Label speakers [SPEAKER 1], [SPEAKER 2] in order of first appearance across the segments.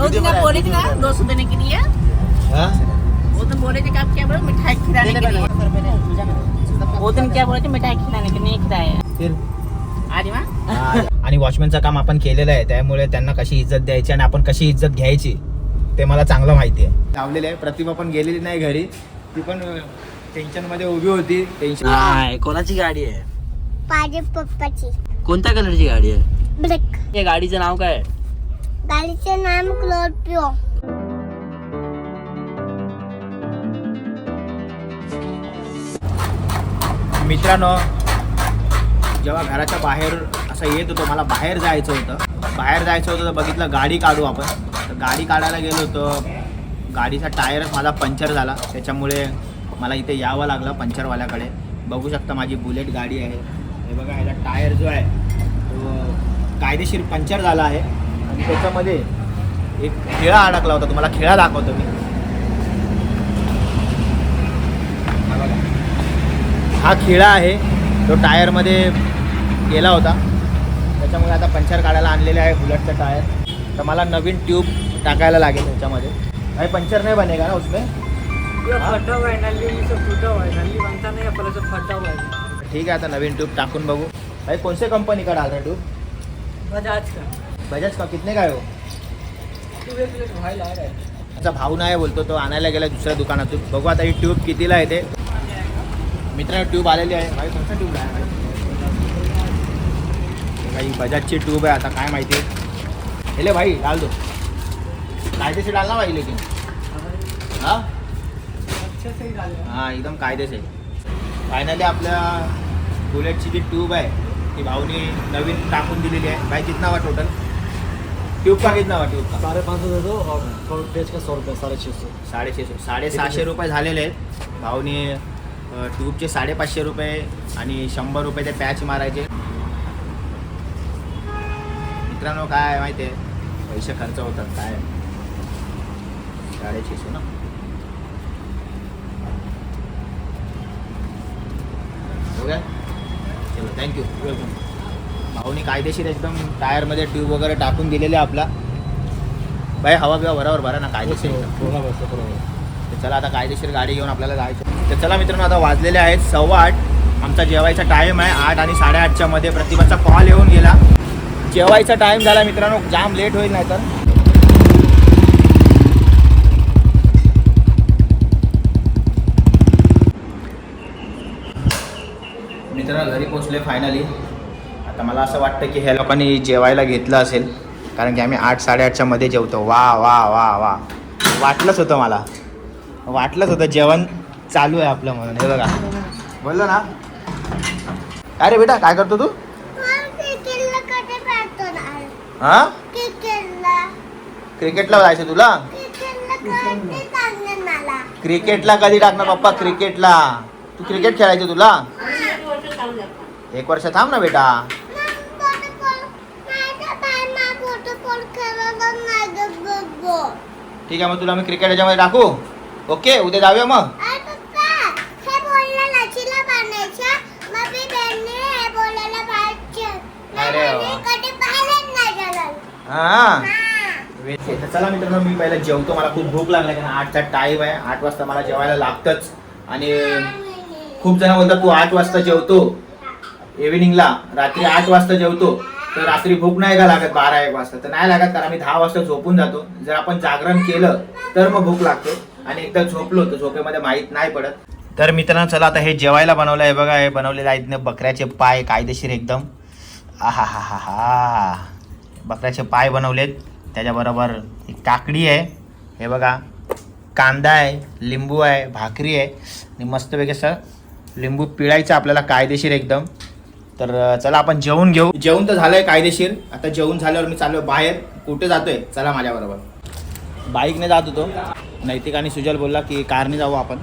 [SPEAKER 1] वो दिन आप बोले थे ना दो सौ देने के लिए।
[SPEAKER 2] हा?
[SPEAKER 1] वो तो बोले थे कि आप क्या बोले? मिठाई खिलाने के लिए। वो दिन क्या बोले थे? मिठाई खिलाने के लिए नहीं खिलाया
[SPEAKER 2] फिर?
[SPEAKER 1] आजी माँ
[SPEAKER 2] हा. आणि वॉचमॅनचं काम आपण केलेलं आहे त्यामुळे त्यांना कशी इज्जत द्यायची आणि आपण कशी इज्जत घ्यायची ते मला चांगलं माहिती आहे. लावलेले आहे. प्रतिभा पण गेलेली नाही घरी. ती पण टेन्शनमध्ये उभी होती. टेन्शन
[SPEAKER 3] कोणाची गाडी आहे?
[SPEAKER 4] माझ्या पप्पाची.
[SPEAKER 3] कोणत्या कलरची गाडी आहे?
[SPEAKER 4] ब्रेक
[SPEAKER 3] या गाडीचं नाव काय आहे?
[SPEAKER 4] गाडीचे नाम क्लोपिओ
[SPEAKER 2] मित्रांनो जेव्हा घराच्या बाहेर असं येत होतो मला बाहेर जायचं होतं. बाहेर जायचं होतं तर बघितलं गाडी काढू आपण. तर गाडी काढायला गेलो होतो. गाडीचा टायरच माझा पंक्चर झाला. त्याच्यामुळे मला इथे यावं लागलं पंक्चरवाल्याकडे बघू शकता माझी बुलेट गाडी आहे. हे बघा ह्याचा टायर जो आहे तो कायदेशीर पंक्चर झाला आहे. आणि त्याच्यामध्ये एक खिळा अडकला होता तुम्हाला खिळा दाखवतो मी. हा खिळा आहे तो टायरमध्ये गेला होता. त्याच्यामुळे आता पंचर काढायला आणलेले आहे बुलेटचा टायर. तर मला नवीन ट्यूब टाकायला लागेल त्याच्यामध्ये. भाई पंचर नाही बनेगा ना उसमें? ठीक आहे आता नवीन ट्यूब टाकून बघू. भाई कोणत्या कंपनी का डाल रहा है ट्यूब?
[SPEAKER 3] बजाज का।
[SPEAKER 2] बजाज का कितने का आहे हो त्याचा भाऊ नाही बोलतो तो आणायला गेला दुसऱ्या दुकानातून. बघू आता ही ट्यूब कितीला येते मित्रांनो ट्यूब आलेली आहे. भाई कोणता ट्यूब आहे? भाई बजाजची ट्यूब आहे आता काय माहिती हेले भाई डाल दो. कायदेशीर डाल ना भाई लेकिन. हां? एकदम कायदेशीर. फायनली आपल्या बुलेटची जी ट्यूब आहे ती भाऊनी नवीन टाकून दिलेली आहे. भाई कितना वा टोटल ट्यूब का कितना वा ट्यूब का?
[SPEAKER 3] साढ़े पाँच सौ दे दो और थोड़ा पेज का सौ रुपये साढ़े छः सौ।
[SPEAKER 2] साडेशे साडेसहाशे रुपये झालेले आहेत. भाऊनी अ, ट्यूबचे साडेपाचशे रुपये आणि शंभर रुपये ते पॅच मारायचे. मित्रांनो काय आहे माहिती आहे? पैसे खर्च होतात काय? साडेशेशे ना? हो गया? चलो थँक्यू वेलकम भाऊनी कायदेशीर एकदम टायरमध्ये ट्यूब वगैरे टाकून दिलेले आपला. बाई हवा बिवा बरोबर भरा ना कायदेशीर.
[SPEAKER 3] बस थोड़ा बस
[SPEAKER 2] तर चला आता कायदेशीर गाडी घेऊन आपल्याला जायचं तर चला मित्रांनो आता वाजलेले आहेत सव्वा आठ. आमचा जेवायचा टाईम आहे. आठ आणि साडेआठच्या मध्ये प्रतिभाचा कॉल येऊन गेला. जेवायचा टाईम झाला मित्रांनो. जाम लेट होईल नाही तर मित्रांनो घरी पोचले फायनली तर मला असं वाटतं की ह्या लोकांनी जेवायला घेतलं असेल कारण की आम्ही आठ साडेआठच्या मध्ये जेवतो. वा वा वा वा. वाटलंच होतं मला. वाटलंच होतं. जेवण चालू आहे आपलं म्हणून. हे बघा. बोललो ना? अरे बेटा काय करतो तू? हा?
[SPEAKER 4] क्रिकेटला
[SPEAKER 2] जायचं तुला?
[SPEAKER 4] क्रिकेटला कधी
[SPEAKER 2] टाकणार पप्पा? क्रिकेटला. तू क्रिकेट खेळायचं तुला? एक वर्ष थांब ना बेटा. ठीक आहे मग तुला मी क्रिकेट याच्यामध्ये टाकू? ओके उद्या जाऊया मग. हा तर चला मित्रांनो मी पहिला जेवतो. मला खूप भूक लागली कारण आठचा टाईम आहे. आठ वाजता मला जेवायला लागतंच. आणि खूप जण बोलतात तू आठ वाजता जेवतो. इव्हिनिंगला रात्री आठ वाजता जेवतो. तर रात्री भूक नाही का लागत बारा एक वाजता? तर नाही लागत कारण आम्ही दहा वाजता झोपून जातो. जर आपण जागरण केलं तर मग भूक लागते. आणि एकदा झोपलो तर झोपेमध्ये माहीत नाही पडत. तर मित्रांनो चला आता हे जेवायला बनवलं आहे. बघा हे बनवलेलं आहेत ना बकऱ्याचे पाय कायदेशीर एकदम. हा हा हा हा बकऱ्याचे पाय बनवलेत. त्याच्याबरोबर एक काकडी आहे. हे बघा कांदा आहे लिंबू आहे भाकरी आहे. आणि मस्तपैकी असं लिंबू पिळायचं आपल्याला कायदेशीर एकदम. तर चला आपण जेवून घेऊ. जेवण तर झालंय कायदेशीर. आता जेवण झाल्यावर मी चालू बाहेर. कुठे जातोय? चला माझ्याबरोबर. बाईकने जात होतो. नैतिक आणि सुजल बोलला की कारने जाऊ आपण.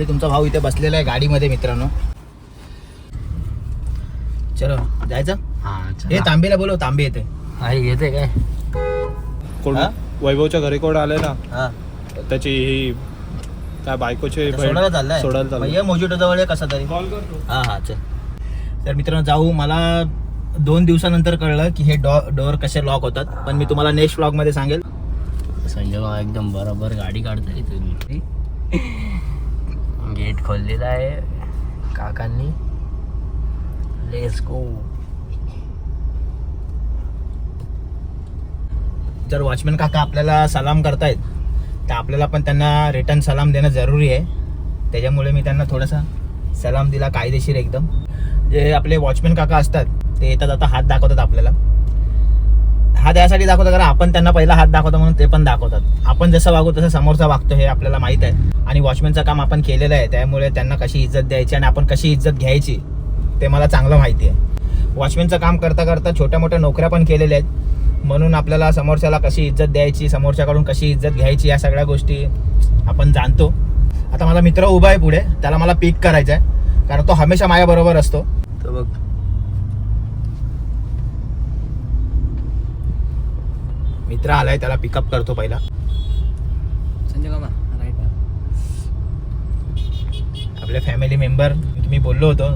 [SPEAKER 2] फायनली तुमचा भाऊ इथे बसलेला आहे गाडीमध्ये मित्रांनो. चलो जायचं?
[SPEAKER 3] हा
[SPEAKER 2] हे तांबेला बोलव तांबे येते.
[SPEAKER 3] आई येते काय?
[SPEAKER 5] कोण?
[SPEAKER 2] हा?
[SPEAKER 5] वैभवच्या घरी कोण आले ना?
[SPEAKER 2] हा.
[SPEAKER 5] त्याची ही काय बायकोची बहीण
[SPEAKER 2] सोडायला चाललाय.
[SPEAKER 5] सोडायला
[SPEAKER 2] मग
[SPEAKER 5] चाललंय.
[SPEAKER 2] ये मोजिटो जवळ ये कसा तरी.
[SPEAKER 5] कॉल करतो.
[SPEAKER 2] हा हा चल. तर मित्रांनो जाऊ. मला दोन दिवसानंतर कळलं की हे डॉ डोअर कसे लॉक होतात. पण मी तुम्हाला नेक्स्ट ब्लॉगमध्ये सांगेल.
[SPEAKER 3] संजय भाऊ एकदम बरोबर गाडी काढताय तुम्ही. गेट खोललेला आहे काकांनी. लेस गो
[SPEAKER 2] जर वॉचमॅन काका आपल्याला सलाम करतायत तर आपल्याला पण त्यांना रिटर्न सलाम देणं जरुरी आहे. त्याच्यामुळे मी त्यांना थोडासा सलाम दिला कायदेशीर एकदम. जे आपले वॉचमॅन काका असतात ते येतात आता हात दाखवतात आपल्याला. हात यासाठी दाखवतो कारण आपण त्यांना पहिला हात दाखवतो म्हणून ते पण दाखवतात. आपण जसं वागू तसं समोरचा वागतो हे आपल्याला माहीत आहे. आणि वॉचमॅनचं काम आपण केलेलं आहे त्यामुळे त्यांना कशी इज्जत द्यायची आणि आपण कशी इज्जत घ्यायची ते मला चांगलं माहिती आहे. वॉचमॅनचं काम करता करता छोट्या मोठ्या नोकऱ्या पण केलेल्या आहेत. म्हणून आपल्याला समोरच्याला कशी इज्जत द्यायची समोरच्याकडून कशी इज्जत घ्यायची या सगळ्या गोष्टी आपण जाणतो. आता माझा मित्र उभा आहे पुढे त्याला मला पिक करायचा आहे कारण तो हमेशा माझ्याबरोबर असतो
[SPEAKER 3] तो बघ
[SPEAKER 2] मित्र आलाय त्याला पिकअप करतो पहिला.
[SPEAKER 3] संजय काका राईट
[SPEAKER 2] आपले फॅमिली मेंबर मी बोललो होतो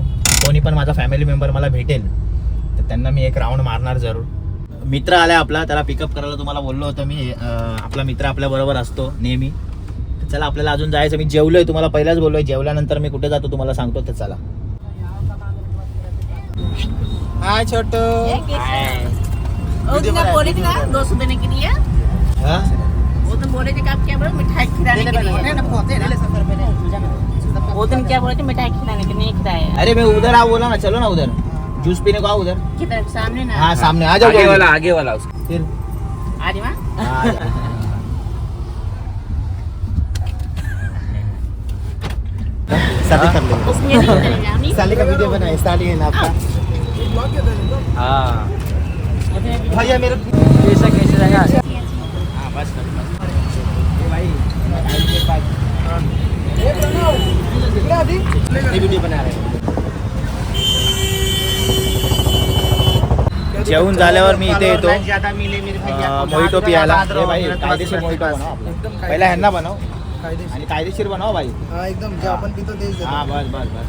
[SPEAKER 2] कोणी पण माझा फॅमिली मेंबर मला भेटेल तर त्यांना मी एक राऊंड मारणार जरूर. मित्र आलाय आपला त्याला पिकअप करायला तुम्हाला बोललो होतो मी आपला मित्र आपल्या बरोबर असतो नेहमी. तर चला आपल्याला अजून जायचं मी जेवलोय तुम्हाला पहिलाच बोललोय जेवल्यानंतर मी कुठे जातो तुम्हाला सांगतो तर चला. हाय छोटो.
[SPEAKER 1] दो सौ देने के लिए? वो तो बोले थे आप क्या बोले? मिठाई खिलाने के लिए। वो दिन क्या बोले थे? मिठाई खिलाने के लिए खिलाया।
[SPEAKER 2] अरे मैं उधर आओ बोला ना चलो ना उधर। जूस पीने को आओ उधर।
[SPEAKER 1] किधर? सामने ना।
[SPEAKER 2] हाँ सामने आ जाओ
[SPEAKER 3] आगे वाला आगे वाला
[SPEAKER 2] फिर।
[SPEAKER 1] आज
[SPEAKER 2] हाँ, आ जाओ। कर ले
[SPEAKER 1] नहीं
[SPEAKER 2] साली का वीडियो बनाए साली है ना आपका।
[SPEAKER 3] हाँ।
[SPEAKER 2] भैया मेरे
[SPEAKER 3] कैसा कैसे रहेगा?
[SPEAKER 2] हाँ बस भाई वीडियो बना रहे हैं। जेवून झाल्यावर मी इथे येतो. मोहितो पियाला. भाई कायदेशीर मोहितो बनव. पहिला ह्यांना बनव. आणि कायदेशीर बनव भाई.
[SPEAKER 6] हा एकदम जे आपण पितो तेच.
[SPEAKER 2] हा बस बस बस.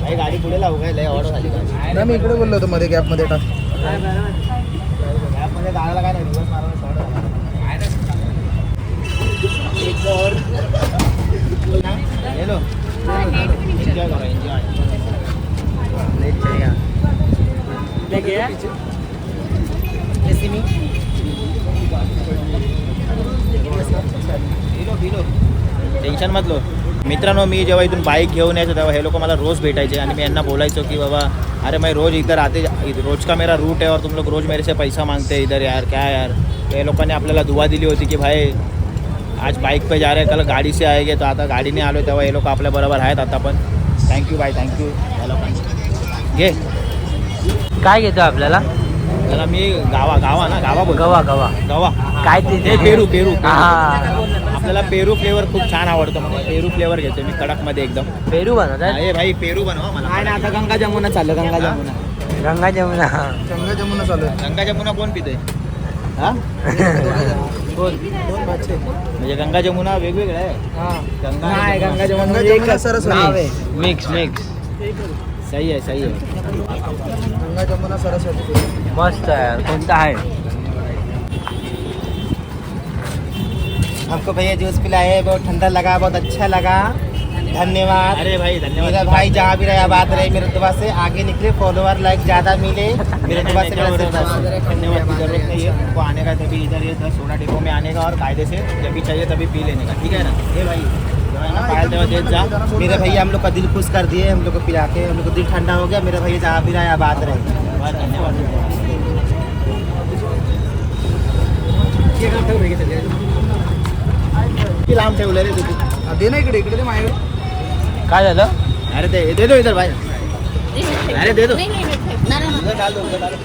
[SPEAKER 2] भाई गाडी पुढे लावू काय? लय ऑर्डर झाली
[SPEAKER 6] मी इकडे बोललो होतो मध्ये गॅपमध्ये टाक.
[SPEAKER 2] टेन्शन मधलो मित्रांनो मी जेव्हा इथून बाईक घेऊन यायचो तेव्हा हे लोक मला रोज भेटायचे आणि मी यांना बोलायचो की बाबा अरे मैं रोज इधर आते रोज का मेरा रूट है और तुम लोग रोज मेरे से पैसा मांगते हैं इधर यार क्या यार? तो लोकांनी आपल्याला दुवा दिली होती की भाई आज बाईक पे जा रहे कल गाडी से आएगे तर आता गाडीने आलो तेव्हा हे लोक आपल्या बरोबर आहेत आता पण थँक्यू बाय थँक्यू या लोकांनी घे
[SPEAKER 3] काय घेतो आपल्याला?
[SPEAKER 2] त्याला मी गावा गावा ना गावा बोल
[SPEAKER 3] गवा गवा.
[SPEAKER 2] गावा.
[SPEAKER 3] काय ते
[SPEAKER 2] हे पेरू पेरू
[SPEAKER 3] हा.
[SPEAKER 2] आपल्याला पेरू फ्लेवर खूप छान आवडतं म्हणजे पेरू फ्लेवर घेतो मी कडकमध्ये एकदम.
[SPEAKER 3] पेरू बनवत
[SPEAKER 2] अरे भाई पेरू बनवा मला.
[SPEAKER 6] आता गंगा जमुना चाललं गंगा जमुना.
[SPEAKER 3] गंगा जमुना.
[SPEAKER 6] गंगा जमुना चालू आहे.
[SPEAKER 2] गंगा जमुना कोण पिते? हा. म्हणजे गंगा जमुना वेगवेगळं आहे. गंगा
[SPEAKER 6] नाही, गंगा जमुना गंगा
[SPEAKER 2] एकच.
[SPEAKER 6] सरस्वती.
[SPEAKER 2] नाव आहे.
[SPEAKER 3] Mix mix.
[SPEAKER 2] सही आहे सही आहे.
[SPEAKER 6] गंगा जमुना सरस्वती
[SPEAKER 3] मस्त आहे कोणता आहे?
[SPEAKER 6] हमको भैया जूस पिलाए बहुत ठंडा लगा बहुत अच्छा लगा। धन्यवाद।
[SPEAKER 2] अरे भाई धन्यवाद।
[SPEAKER 6] मेरा भाई जहाँ भी रहे आबाद रहे मेरे दुआ से आगे निकले फॉलोअर लाइक ज़्यादा मिले। मेरे दुआ से
[SPEAKER 2] धन्यवाद। की ज़रूरत नहीं है। उनको आने का तभी इधर ये सोलह डिपो में आने का और कायदे से जब भी चाहिए तभी पी लेने का ठीक है ना? ये भाई। है पायल देवा देत जा
[SPEAKER 6] मेरे भैया हम लोग का दिल खुश कर दिए हम लोग को पिला के हम लोग को दिल ठंडा हो गया मेरे भैया जहाँ भी रहे आबाद रहे
[SPEAKER 2] बहुत धन्यवाद किती लांब ठेवलं रे तू
[SPEAKER 6] दे ना इकडे इकडे दे माझ्याकडे
[SPEAKER 3] काय झालं
[SPEAKER 2] अरे दे दे दो इधर भाई अरे दे दो इधर डाल दो इधर डाल दो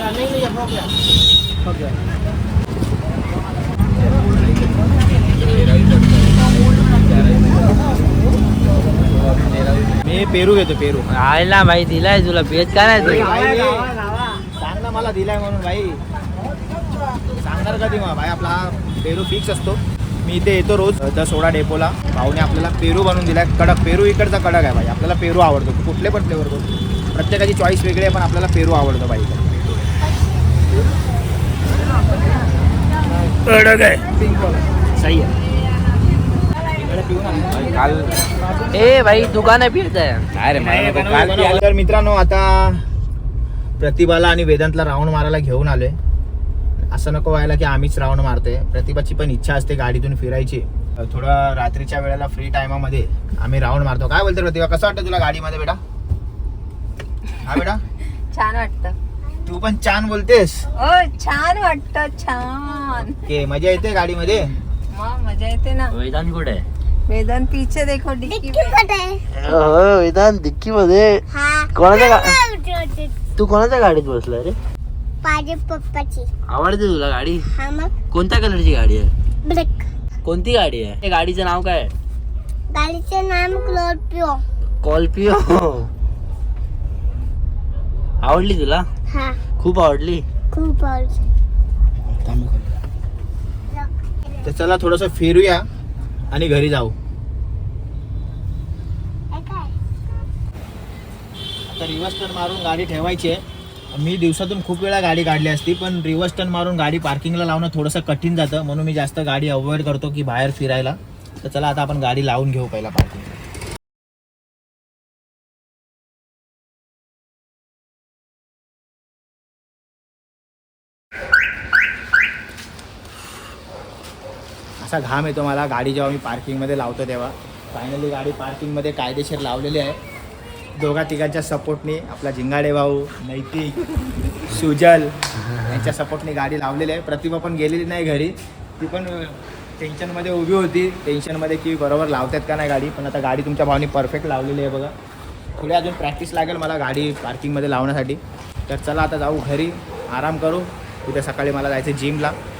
[SPEAKER 1] नहीं नहीं हो गया
[SPEAKER 2] मी पेरू घेतो पेरू.
[SPEAKER 3] आयला भाई दिलाय तुला. भेट काय नाही
[SPEAKER 2] भाई, सांग ना मला दिलाय म्हणून भाई. सांगणार कधी मग? भाई आपला पेरू फिक्स असतो. मी इथे येतो रोज द सोडा डेपोला. भाऊने आपल्याला पेरू बनवून दिलाय. कडक पेरू इकडचा कडक आहे भाई. आपल्याला पेरू आवडतो. कुठले पण फ्लेवर बघ. प्रत्येकाची चॉईस वेगळी आहे पण आपल्याला पेरू आवडतो भाई. कडक आहे. सही आहे.
[SPEAKER 3] काल ए भाई दुकान आहे
[SPEAKER 2] तर मित्रांनो आता प्रतिभाला आणि वेदांतला राऊंड मारायला घेऊन आलोय. असं नको व्हायला की आम्हीच राऊंड मारतोय. प्रतिभाची पण इच्छा असते गाडीतून फिरायची. थोडं रात्रीच्या वेळेला फ्री टायमामध्ये आम्ही राऊंड मारतो. काय बोलतो प्रतिभा? कसं वाटतं तुला गाडीमध्ये बेटा? हा बेटा?
[SPEAKER 7] छान वाटतं.
[SPEAKER 2] तू पण छान बोलतेस.
[SPEAKER 7] ओ छान वाटतं छान.
[SPEAKER 2] के मजा येते गाडीमध्ये?
[SPEAKER 7] मग मजा येते ना.
[SPEAKER 3] वेदांत कुठे? आहे
[SPEAKER 7] वेदन पीछे देखो डिक्की में.
[SPEAKER 4] कुठे
[SPEAKER 3] वेदांत डिक्की मध्ये.
[SPEAKER 4] हा.
[SPEAKER 3] कोणाच्या गा-. तू कोणाच्या गाडीत बसला रे?
[SPEAKER 4] माझ्या पप्पाची.
[SPEAKER 3] आवडते तुला गाडी?
[SPEAKER 4] हा मग?
[SPEAKER 3] कोणत्या कलरची गाडी आहे?
[SPEAKER 4] ब्रेक
[SPEAKER 3] कोणती गाडी आहे? त्या गाडीचं नाव काय आहे?
[SPEAKER 4] गाडीचे नाम क्लोरपिओ
[SPEAKER 3] कॉल्पिओ आवडली तुला?
[SPEAKER 4] हा.
[SPEAKER 3] खूप आवडली?
[SPEAKER 4] खूप आवडते
[SPEAKER 2] तर चला थोडस फिरूया. आणि घरी जाऊ. आता रिव्हर्स टर्न मारून गाडी ठेवायची आहे. मी दिवसातून खूप वेळा गाडी काढली असती पण रिव्हर्स टर्न मारून गाडी पार्किंगला लावणं थोडंसं कठीण जातं. म्हणून मी जास्त गाडी अवॉइड करतो की बाहेर फिरायला. तर चला आता आपण गाडी लावून घेऊ पहिला पार्किंग असा घाम येतो मला. गाडी जेव्हा मी पार्किंगमध्ये लावतो तेव्हा. फायनली गाडी पार्किंगमध्ये कायदेशीर लावलेली आहे. दोघा तिघांच्या सपोर्टने आपला झिंगाडे भाऊ नैतिक सुजल यांच्या सपोर्टने गाडी लावलेली आहे. प्रतिभा पण गेलेली नाही घरी. ती पण टेन्शनमध्ये उभी होती. टेन्शनमध्ये की बरोबर लावतात का नाही गाडी. पण आता गाडी तुमच्या भावाने परफेक्ट लावलेली आहे बघा. थोडी अजून प्रॅक्टिस लागेल मला गाडी पार्किंगमध्ये लावण्यासाठी. तर चला आता जाऊ घरी. आराम करू. उद्या सकाळी मला जायचं जिमला